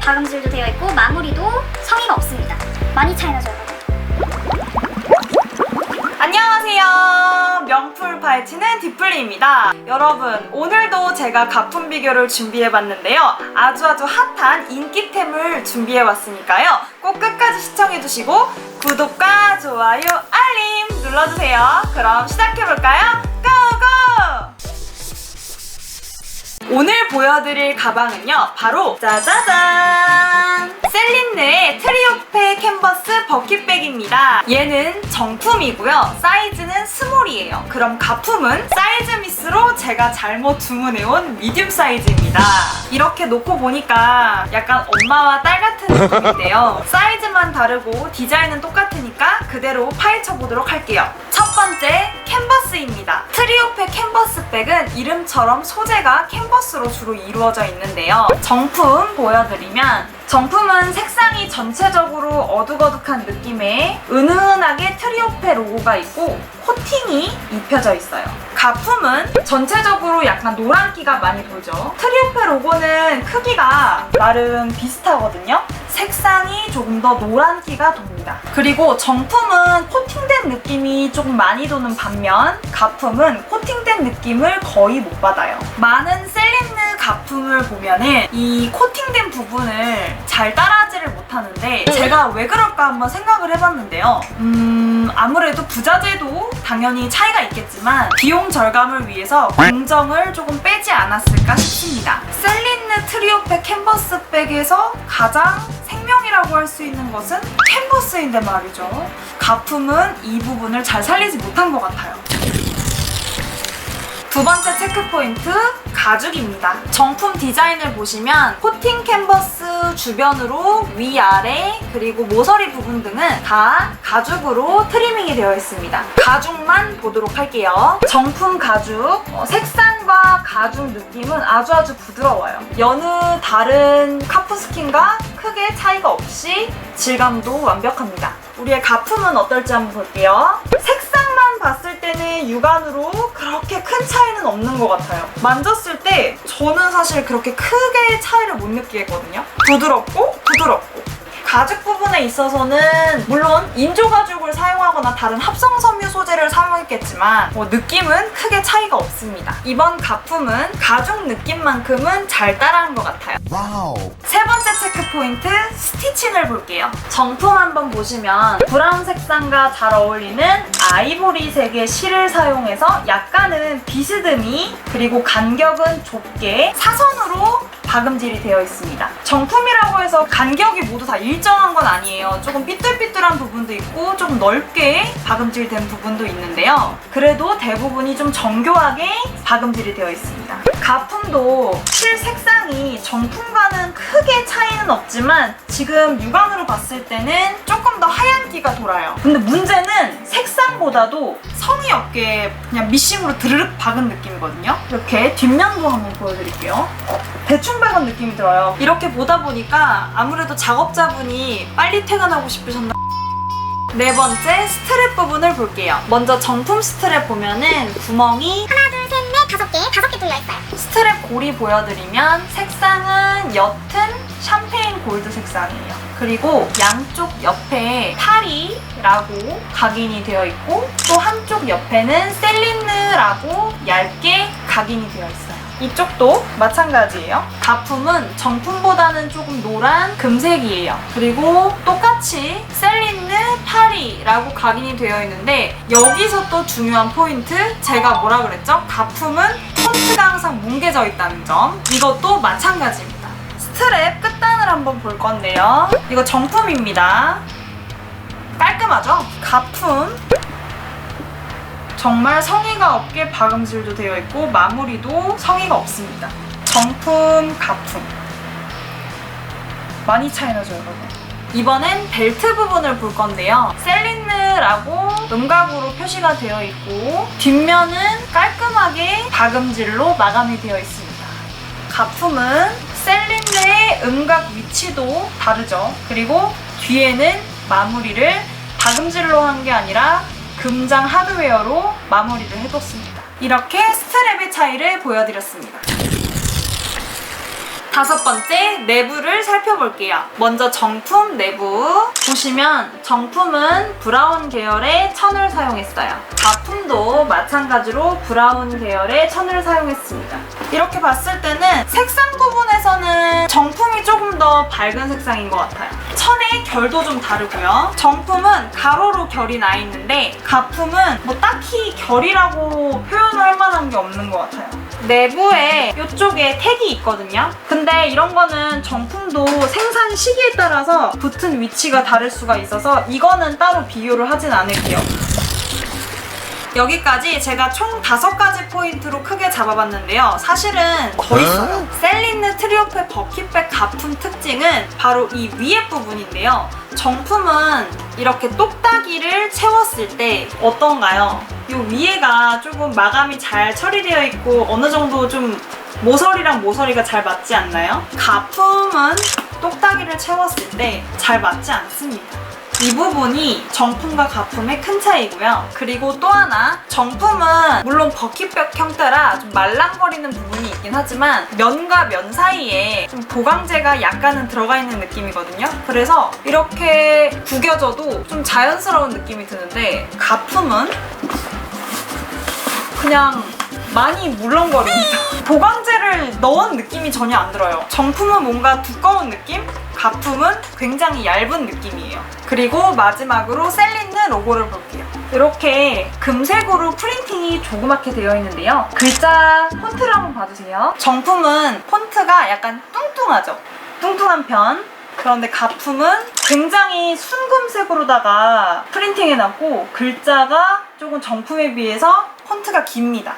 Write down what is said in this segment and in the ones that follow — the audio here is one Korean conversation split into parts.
박음질도 되어 있고 마무리도 성의가 없습니다. 많이 차이나죠 여러분? 안녕하세요. 명풀 파헤치는 디플리입니다. 여러분, 오늘도 제가 가품 비교를 준비해봤는데요. 아주 아주 핫한 인기템을 준비해봤으니까요. 꼭 끝까지 시청해주시고 구독과 좋아요, 알림 눌러주세요. 그럼 시작해볼까요? 고고! 오늘 보여드릴 가방은요 바로 짜자잔! 셀린느의 트리오페 캔버스 버킷백입니다. 얘는 정품이고요 사이즈는 스몰이에요. 그럼 가품은 사이즈 미스로 제가 잘못 주문해온 미디움 사이즈입니다. 이렇게 놓고 보니까 약간 엄마와 딸 같은 느낌인데요. 사이즈만 다르고 디자인은 똑같으니까 그대로 파헤쳐 보도록 할게요 첫 번째 캔버스입니다 트리오페 캔버스 백은 이름처럼 소재가 캔버스로 주로 이루어져 있는데요. 정품 보여드리면 정품은 색상이 전체적으로 어둑어둑한 느낌의 은은하게 트리오페 로고가 있고 코팅이 입혀져 있어요. 가품은 전체적으로 약간 노란기가 많이 돌죠. 트리오페 로고는 크기가 나름 비슷하거든요. 색상이 조금 더 노란기가 돕니다. 그리고 정품은 코팅된 느낌이 조금 많이 도는 반면 가품은 코팅된 느낌을 거의 못 받아요. 많은 셀린느 가품을 보면은 이 코팅된 부분을 잘 따라하지를 못하는데 제가 왜 그럴까 한번 생각을 해봤는데요. 음 아무래도 부자재도 당연히 차이가 있겠지만 비용 절감을 위해서 공정을 조금 빼지 않았을까 싶습니다. 셀린느 트리오백 캔버스 백에서 가장 생명이라고 할 수 있는 것은 캔버스인데 말이죠. 가품은 이 부분을 잘 살리지 못한 것 같아요. 두 번째 체크 포인트 가죽입니다. 정품 디자인을 보시면 코팅 캔버스 주변으로 위아래 그리고 모서리 부분 등은 다 가죽으로 트리밍이 되어 있습니다. 가죽만 보도록 할게요. 정품 가죽 어, 색상과 가죽 느낌은 아주 아주 부드러워요. 여느 다른 카프스킨과 크게 차이가 없이 질감도 완벽합니다. 우리의 가품은 어떨지 한번 볼게요. 색상만 봤을 때는 육안으로 그렇게 큰 차이는 없는 것 같아요. 만졌을 때 저는 사실 그렇게 크게 차이를 못 느끼겠거든요. 부드럽고 부드럽고. 가죽 부분에 있어서는 물론 인조 가죽을 사용하거나 다른 합성 섬유 소재를 사용했겠지만 뭐 느낌은 크게 차이가 없습니다. 이번 가품은 가죽 느낌만큼은 잘 따라한 것 같아요. 와우. 세 번째 체크 포인트 스티칭을 볼게요. 정품 한번 보시면 브라운 색상과 잘 어울리는 아이보리색의 실을 사용해서 약간은 비스듬히 그리고 간격은 좁게 사선으로 박음질이 되어 있습니다. 정품이라고 해서 간격이 모두 다 일정한 건 아니에요. 조금 삐뚤삐뚤한 부분도 있고 조금 넓게 박음질된 부분도 있는데요. 그래도 대부분이 좀 정교하게 박음질이 되어 있습니다. 가품도 실 색상이 정품과는 크게 차이는 없지만 지금 육안으로 봤을 때는 조금 더 하얀기가 돌아요. 근데 문제는 색상보다도 성의 없게 그냥 미싱으로 드르륵 박은 느낌이거든요. 이렇게 뒷면도 한번 보여드릴게요. 대충 박은 느낌이 들어요. 이렇게 보다 보니까 아무래도 작업자분이 빨리 퇴근하고 싶으셨나 네 번째 스트랩 부분을 볼게요. 먼저 정품 스트랩 보면은 구멍이 하나 둘 다섯 개 다섯 개 뚫려 있어요. 스트랩 골이 보여드리면 색상은 옅은 샴페인 골드 색상이에요. 그리고 양쪽 옆에 파리라고 각인이 되어 있고 또 한쪽 옆에는 셀린느라고 얇게 각인이 되어 있어요. 이쪽도 마찬가지예요. 가품은 정품보다는 조금 노란 금색이에요. 그리고 똑같이 셀린느 파리라고 각인이 되어 있는데 여기서 또 중요한 포인트 제가 뭐라 그랬죠? 가품은 폰트가 항상 뭉개져 있다는 점 이것도 마찬가지입니다. 스트랩 끝단을 한번 볼 건데요. 이거 정품입니다. 깔끔하죠? 가품 정말 성의가 없게 박음질도 되어 있고 마무리도 성의가 없습니다. 정품, 가품. 많이 차이나죠, 여러분? 이번엔 벨트 부분을 볼 건데요. 셀린느라고 음각으로 표시가 되어 있고 뒷면은 깔끔하게 박음질로 마감이 되어 있습니다. 가품은 셀린느의 음각 위치도 다르죠. 그리고 뒤에는 마무리를 박음질로 한 게 아니라 금장 하드웨어로 마무리를 해뒀습니다. 이렇게 스트랩의 차이를 보여드렸습니다. 다섯 번째, 내부를 살펴볼게요. 먼저 정품 내부. 보시면 정품은 브라운 계열의 천을 사용했어요. 가품도 마찬가지로 브라운 계열의 천을 사용했습니다. 이렇게 봤을 때는 색상 부분에서는 정품이 조금 더 밝은 색상인 것 같아요. 천의 결도 좀 다르고요. 정품은 가로로 결이 나 있는데 가품은 뭐 딱히 결이라고 표현할 만한 게 없는 것 같아요. 내부에 이쪽에 택이 있거든요. 근데 이런 거는 정품도 생산 시기에 따라서 붙은 위치가 다를 수가 있어서 이거는 따로 비교를 하진 않을게요. 여기까지 제가 총 다섯 가지 포인트로 크게 잡아봤는데요. 사실은 더 있어요. 셀린느 트리오페 버킷백 가품 특징은 바로 이 위에 부분인데요. 정품은 이렇게 똑딱이를 채웠을 때 어떤가요? 이 위에가 조금 마감이 잘 처리되어 있고 어느 정도 좀 모서리랑 모서리가 잘 맞지 않나요? 가품은 똑딱이를 채웠을 때 잘 맞지 않습니다. 이 부분이 정품과 가품의 큰 차이고요. 그리고 또 하나, 정품은 물론 버킷백 형태라 좀 말랑거리는 부분이 있긴 하지만 면과 면 사이에 좀 보강제가 약간은 들어가 있는 느낌이거든요. 그래서 이렇게 구겨져도 좀 자연스러운 느낌이 드는데 가품은 그냥 많이 물렁거립니다. 보강제를 넣은 느낌이 전혀 안 들어요. 정품은 뭔가 두꺼운 느낌? 가품은 굉장히 얇은 느낌이에요. 그리고 마지막으로 셀린느 로고를 볼게요. 이렇게 금색으로 프린팅이 조그맣게 되어 있는데요. 글자 폰트를 한번 봐주세요. 정품은 폰트가 약간 뚱뚱하죠? 뚱뚱한 편. 그런데 가품은 굉장히 순금색으로다가 프린팅해 놨고 글자가 조금 정품에 비해서 폰트가 깁니다.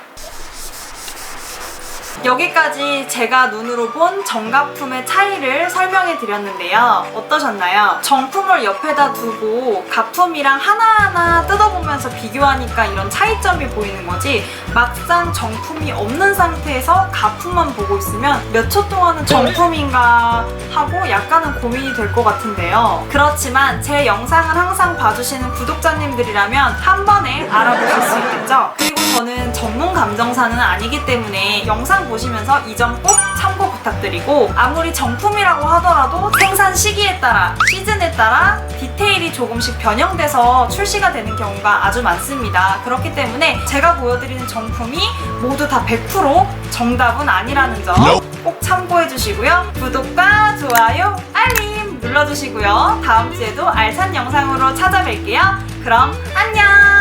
여기까지 제가 눈으로 본 정가품의 차이를 설명해 드렸는데요. 어떠셨나요? 정품을 옆에다 두고 가품이랑 하나하나 뜯어보면서 비교하니까 이런 차이점이 보이는 거지 막상 정품이 없는 상태에서 가품만 보고 있으면 몇 초 동안은 정품인가 하고 약간은 고민이 될 것 같은데요. 그렇지만 제 영상을 항상 봐주시는 구독자님들이라면 한 번에 알아보실 수 있겠죠? 저는 전문 감정사는 아니기 때문에 영상 보시면서 이 점 꼭 참고 부탁드리고 아무리 정품이라고 하더라도 생산 시기에 따라 시즌에 따라 디테일이 조금씩 변형돼서 출시가 되는 경우가 아주 많습니다. 그렇기 때문에 제가 보여드리는 정품이 모두 다 100% 정답은 아니라는 점 꼭 참고해 주시고요. 구독과 좋아요, 알림 눌러주시고요. 다음 주에도 알찬 영상으로 찾아뵐게요. 그럼 안녕!